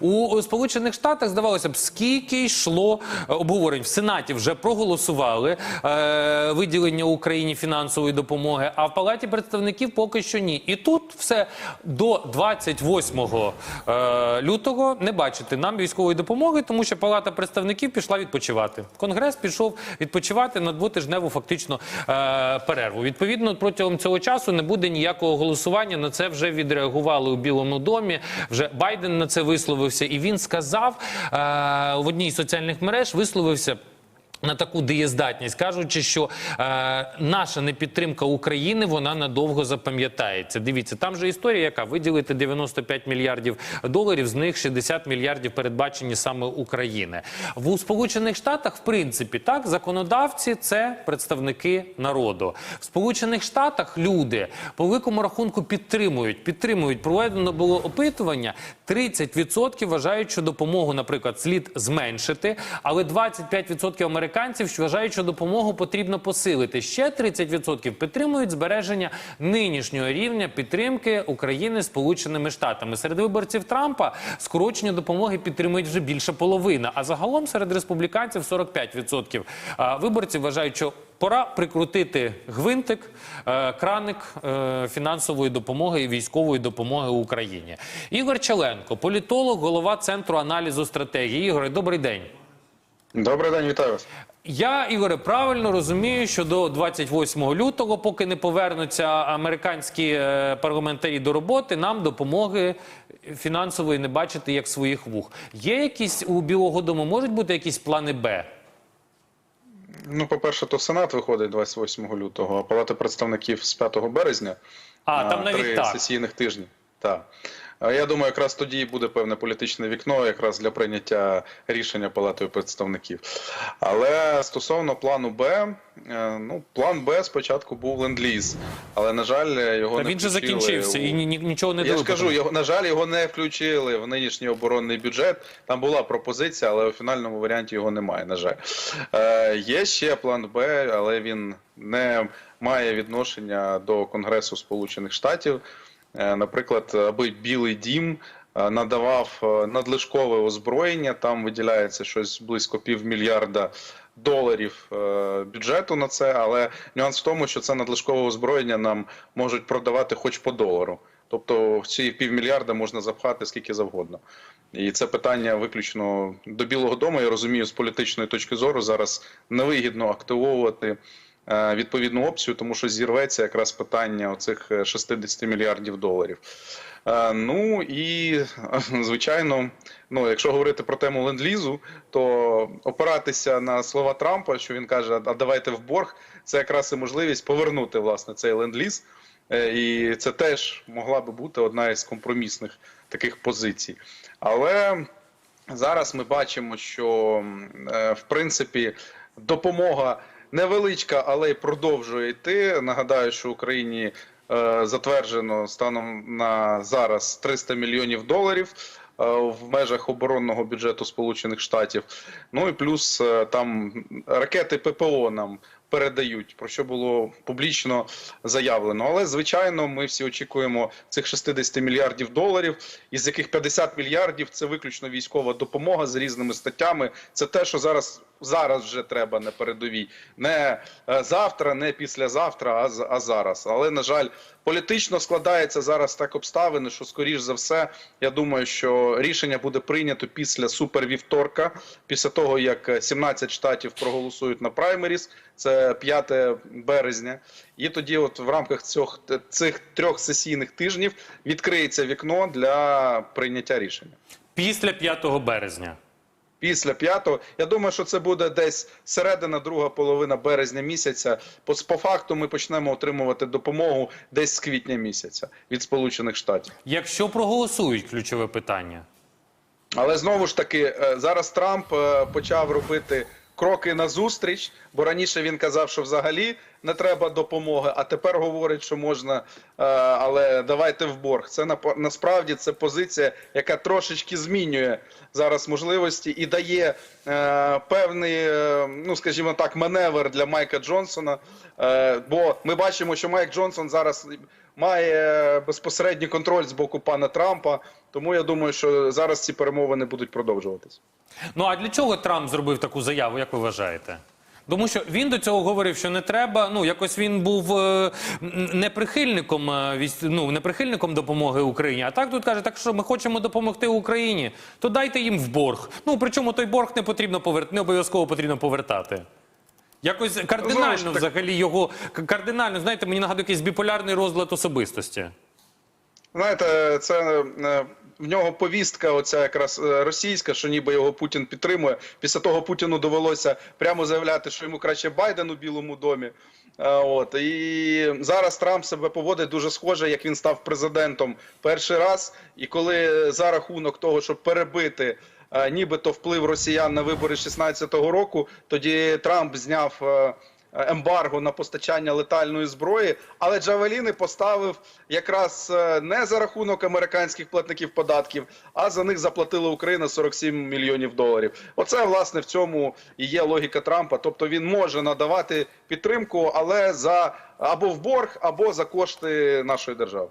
У Сполучених Штатах здавалося б, скільки йшло е, обговорень в Сенаті, вже проголосували е, виділення Україні фінансової допомоги, а в Палаті представників поки що ні. І тут все до 28 е, лютого не бачити нам військової допомоги, тому що Палата представників пішла відпочивати. Конгрес пішов відпочивати на двотижневу фактично е, перерву. Відповідно, протягом цього часу не буде ніякого голосування. На це вже відреагували у Білому домі. Вже Байден на це висловився, і він сказав е, в одній з соціальних мереж висловився. На таку дієздатність, кажучи, що е, наша непідтримка України вона надовго запам'ятається. Дивіться, там же історія, яка виділити 95 мільярдів доларів, з них 60 мільярдів передбачені саме України. В Сполучених Штатах, в принципі, так законодавці це представники народу. В Сполучених Штатах люди по великому рахунку підтримують. Підтримують. Проведено було опитування. 30% вважають, що допомогу, наприклад, слід зменшити, але 25% американців вважають, що допомогу потрібно посилити. Ще 30% підтримують збереження нинішнього рівня підтримки України Сполученими Штатами. Серед виборців Трампа скорочення допомоги підтримують вже більше половини. А загалом серед республіканців 45% а, виборців вважають, що Пора прикрутити гвинтик, е, краник е, фінансової допомоги і військової допомоги Україні. Ігор Челенко, політолог, голова центру аналізу стратегії. Ігоре, добрий день. Добрий день, вітаю вас. Я, Ігоре, правильно розумію, що до 28 лютого, поки не повернуться американські е, парламентарі до роботи, нам допомоги фінансової не бачити як своїх вух. Є якісь у Білого Дому, можуть бути якісь плани Б? Ну, по-перше, то Сенат виходить 28 лютого, а Палата представників з 5 березня. А, там навіть три так. сесійних тижні. Так. Я думаю, якраз тоді буде певне політичне вікно, якраз для прийняття рішення Палатою представників. Але стосовно плану Б, е, ну план Б спочатку був ленд-ліз, але на жаль, його Та не він же закінчився у- і ні- ні- нічого не Я ж кажу, його на жаль, його не включили в нинішній оборонний бюджет. Там була пропозиція, але у фінальному варіанті його немає. На жаль, е, є ще план Б, але він не має відношення до Конгресу Сполучених Штатів. Е, Наприклад, аби Білий Дім е, надавав е, надлишкове озброєння, там виділяється щось близько півмільярда доларів бюджету на це. Але нюанс в тому, що це надлишкове озброєння нам можуть продавати хоч по долару. Тобто ці півмільярда можна запхати скільки завгодно. І це питання виключно до Білого Дому. Я розумію, з політичної точки зору зараз невигідно активовувати відповідну опцію, тому що зірветься якраз питання оцих е, 60 мільярдів доларів. Е, Ну і е, звичайно, ну якщо говорити про тему ленд-лізу, то опиратися на слова Трампа, що він каже, а давайте в борг, це якраз і можливість повернути власне цей ленд-ліз. Е, І це теж могла би бути одна із компромісних таких позицій. Але зараз ми бачимо, що е, в принципі допомога невеличка, але й продовжує йти. Нагадаю, що Україні е, затверджено станом на зараз 300 мільйонів доларів. е, В межах оборонного бюджету Сполучених Штатів, ну і плюс е, там ракети ППО нам передають, про що було публічно заявлено. Але звичайно, ми всі очікуємо цих 60 мільярдів доларів, із яких 50 мільярдів це виключно військова допомога з різними статтями. Це те, що зараз зараз вже треба на передовій, не е, завтра, не післязавтра, а, а зараз. Але на жаль, політично складається зараз так обставини, що скоріш за все, я думаю, що рішення буде прийнято після супервівторка, після того як е, 17 штатів проголосують на праймеріс. Це 5 березня, і тоді, от в рамках цих, цих трьох сесійних тижнів, відкриється вікно для прийняття рішення. Після 5 березня. Після п'ятого, я думаю, що це буде десь середина, друга половина березня місяця. По, по факту ми почнемо отримувати допомогу десь з квітня місяця від Сполучених Штатів. Якщо проголосують ключове питання. Але знову ж таки, е, зараз Трамп е, почав робити кроки назустріч, бо раніше він казав, що взагалі не треба допомоги, а тепер говорить, що можна, е, але давайте в борг. Це насправді це позиція, яка трошечки змінює зараз можливості і дає е, певний, е, ну скажімо так, маневр для Майка Джонсона. Бо ми бачимо, що Майк Джонсон зараз має безпосередній контроль з боку пана Трампа. Тому я думаю, що зараз ці перемовини будуть продовжуватись. Ну а для чого Трамп зробив таку заяву, як ви вважаєте? Тому що він до цього говорив, що не треба. Ну якось він був е, не прихильником е, ну, не прихильником допомоги Україні. А так тут каже, так що ми хочемо допомогти Україні, то дайте їм в борг. Ну причому той борг не потрібно повер... не обов'язково потрібно повертати. Якось кардинально взагалі його кардинально, знаєте, мені нагадує якийсь біполярний розлад особистості. Знаєте, це е, в нього повістка, оця якраз е, російська, що ніби його Путін підтримує. Після того Путіну довелося прямо заявляти, що йому краще Байден у Білому домі. Е, От і зараз Трамп себе поводить дуже схоже, як він став президентом перший раз. І коли за рахунок того, щоб перебити е, нібито вплив росіян на вибори 16-го року, тоді Трамп зняв. Е, ембарго на постачання летальної зброї, але Джавеліни поставив якраз е, не за рахунок американських платників податків, а за них заплатила Україна 47 мільйонів доларів. Оце власне в цьому і є логіка Трампа. Тобто він може надавати підтримку, але за або в борг, або за кошти нашої держави.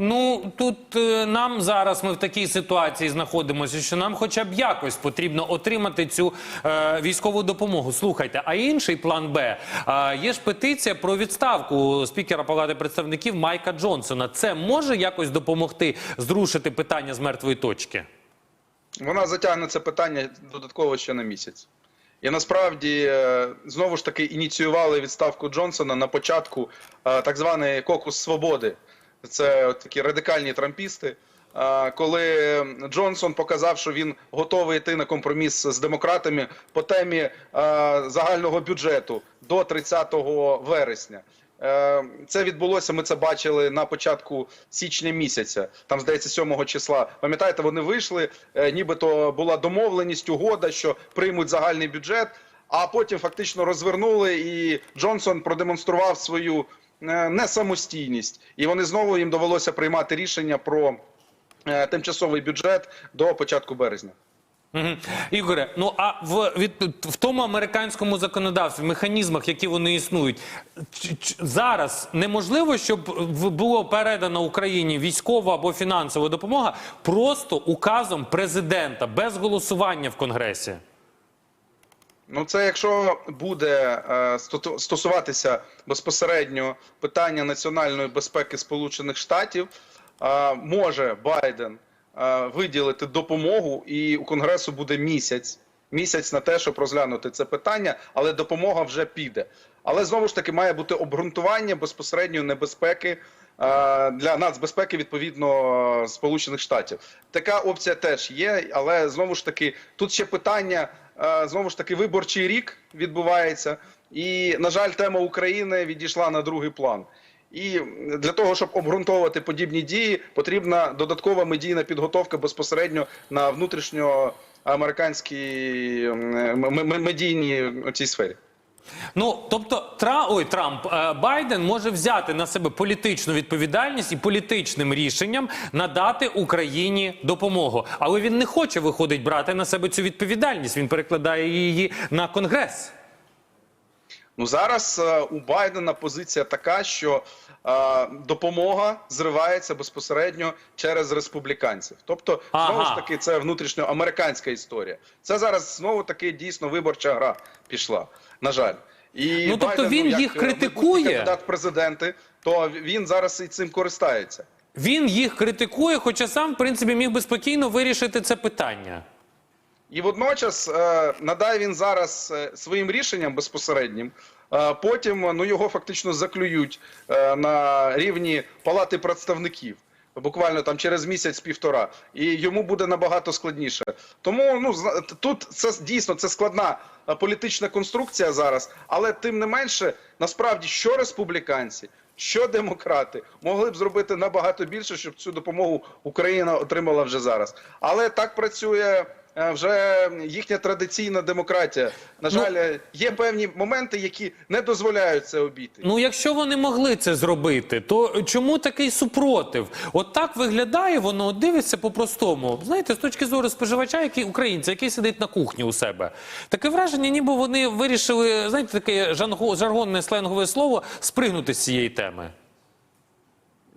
Ну тут е, нам зараз ми в такій ситуації знаходимося, що нам, хоча б якось, потрібно отримати цю е, військову допомогу. Слухайте, а інший план Б е, є ж петиція про відставку спікера Палати представників Майка Джонсона. Це може якось допомогти зрушити питання з мертвої точки? Вона затягне це питання додатково ще на місяць. І насправді е, знову ж таки ініціювали відставку Джонсона на початку е, так званий кокус свободи. Це такі радикальні трампісти. Коли Джонсон показав, що він готовий йти на компроміс з демократами по темі загального бюджету до 30 вересня. Е, Це відбулося. Ми це бачили на початку січня місяця. Там здається, 7 числа. Пам'ятаєте, вони вийшли, е, нібито була домовленість, угода, що приймуть загальний бюджет. А потім фактично розвернули, і Джонсон продемонстрував свою е, несамостійність. І вони знову їм довелося приймати рішення про е, тимчасовий бюджет до початку березня. Ігоре, ну а в від в тому американському законодавстві, механізмах, які вони існують, ч- ч- зараз неможливо, щоб було передано Україні військова або фінансова допомога просто указом президента без голосування в Конгресі. Ну, це якщо буде е, стосуватися безпосередньо питання національної безпеки Сполучених Штатів, е, може Байден е, виділити допомогу, і у Конгресу буде місяць. Місяць на те, щоб розглянути це питання, але допомога вже піде. Але знову ж таки має бути обґрунтування безпосередньо небезпеки для нацбезпеки відповідно е, Сполучених Штатів. Така опція теж є, але знову ж таки тут ще питання. е, Знову ж таки, виборчий рік відбувається, і на жаль, тема України відійшла на другий план. І для того, щоб обґрунтовувати подібні дії, потрібна додаткова медійна підготовка безпосередньо на внутрішньоамериканській медійній цій сфері. Ну тобто, Тра... Ой, Трамп е, Байден може взяти на себе політичну відповідальність і політичним рішенням надати Україні допомогу. Але він не хоче виходить брати на себе цю відповідальність. Він перекладає її на конгрес. Ну зараз е, у Байдена позиція така, що е, допомога зривається безпосередньо через республіканців. Тобто, знову ж таки, це внутрішньоамериканська історія. Це зараз знову таки дійсно виборча гра пішла. На жаль. І Ну, тобто Байдену, він як, їх е, критикує? кандидат в президенти, то він зараз і цим користається. Він їх критикує, хоча сам, в принципі, міг би спокійно вирішити це питання. І водночас е, надає він зараз е, своїм рішенням безпосереднім. е, Потім ну його фактично заклюють на рівні палати представників. Буквально там через місяць-півтора, і йому буде набагато складніше. Тому ну тут це дійсно це складна політична конструкція зараз, але тим не менше, насправді, що республіканці, що демократи могли б зробити набагато більше, щоб цю допомогу Україна отримала вже зараз. Але так працює вже їхня традиційна демократія. На жаль, е, є певні моменти, які не дозволяють це обійти. Ну, якщо вони могли це зробити, то чому такий супротив? От так виглядає воно, дивиться по-простому. Знаєте, з точки зору споживача, який українця, який сидить на кухні у себе. Таке враження, ніби вони вирішили, знаєте, таке жаргонне сленгове слово спригнути з цієї теми.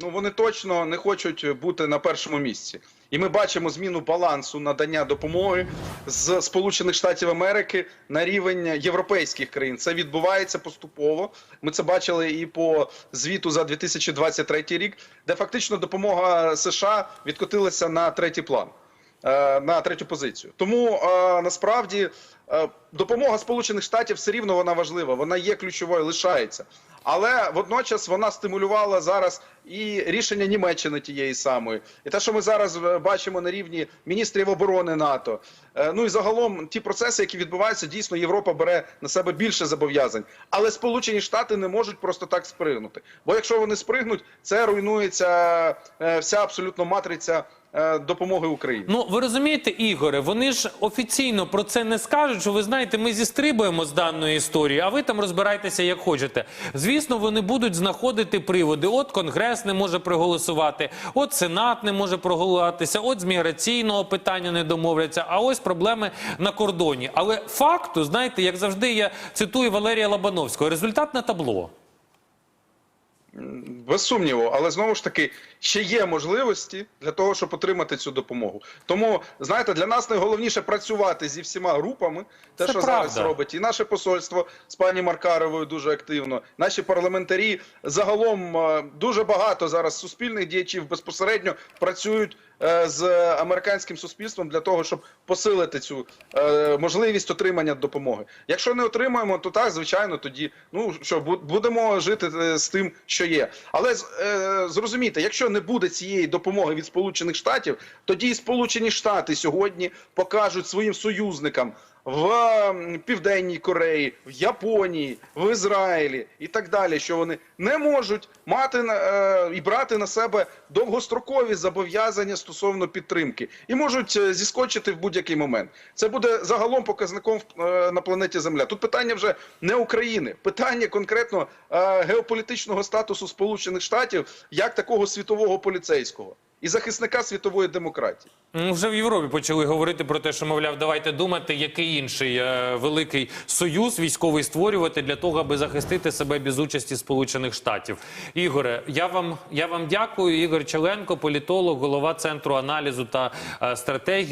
Ну вони точно не хочуть бути на першому місці. І ми бачимо зміну балансу надання допомоги з Сполучених Штатів Америки на рівень європейських країн. Це відбувається поступово. Ми це бачили і по звіту за 2023 рік, де фактично допомога США відкотилася на третій план. Е, На третю позицію, тому е, насправді е, допомога Сполучених Штатів все рівно вона важлива. Вона є ключовою, лишається. Але водночас вона стимулювала зараз і рішення Німеччини тієї самої, і те, що ми зараз бачимо на рівні міністрів оборони НАТО. Ну і загалом ті процеси, які відбуваються, дійсно Європа бере на себе більше зобов'язань. Але Сполучені Штати не можуть просто так спригнути. Бо якщо вони спригнуть, це руйнується вся абсолютно матриця допомоги Україні. Ну, ви розумієте, Ігоре, вони ж офіційно про це не скажуть, що ви знаєте, ми зістрибуємо з даної історії, а ви там розбирайтеся як хочете. Звісно, вони будуть знаходити приводи. От Конгрес не може проголосувати, от Сенат не може проголосуватися, от з міграційного питання не домовляться, а ось проблеми на кордоні. Але факту, знаєте, як завжди, я цитую Валерія Лабановського, результат на табло. Без сумніву, але знову ж таки ще є можливості для того, щоб отримати цю допомогу. Тому знаєте, для нас найголовніше працювати зі всіма групами. Те, Це що правда. зараз робить і наше посольство з пані Маркаровою дуже активно. Наші парламентарі загалом е, дуже багато зараз суспільних діячів безпосередньо працюють з американським суспільством для того, щоб посилити цю е, можливість отримання допомоги. Якщо не отримаємо, то так звичайно, тоді ну що бу- будемо жити е, з тим, що є. Але е, зрозумійте, якщо не буде цієї допомоги від Сполучених Штатів, тоді і Сполучені Штати сьогодні покажуть своїм союзникам. В Південній Кореї, в Японії, в Ізраїлі і так далі, що вони не можуть мати е, і брати на себе довгострокові зобов'язання стосовно підтримки, і можуть е, зіскочити в будь-який момент. Це буде загалом показником е, на планеті Земля. Тут питання вже не України, питання конкретно е, геополітичного статусу Сполучених Штатів як такого світового поліцейського і захисника світової демократії. Вже в Європі почали говорити про те, що мовляв, давайте думати, який інший е, великий союз військовий створювати для того, аби захистити себе без участі Сполучених Штатів. Ігоре, я вам я вам дякую. Ігор Челенко, політолог, голова центру аналізу та е, стратегії.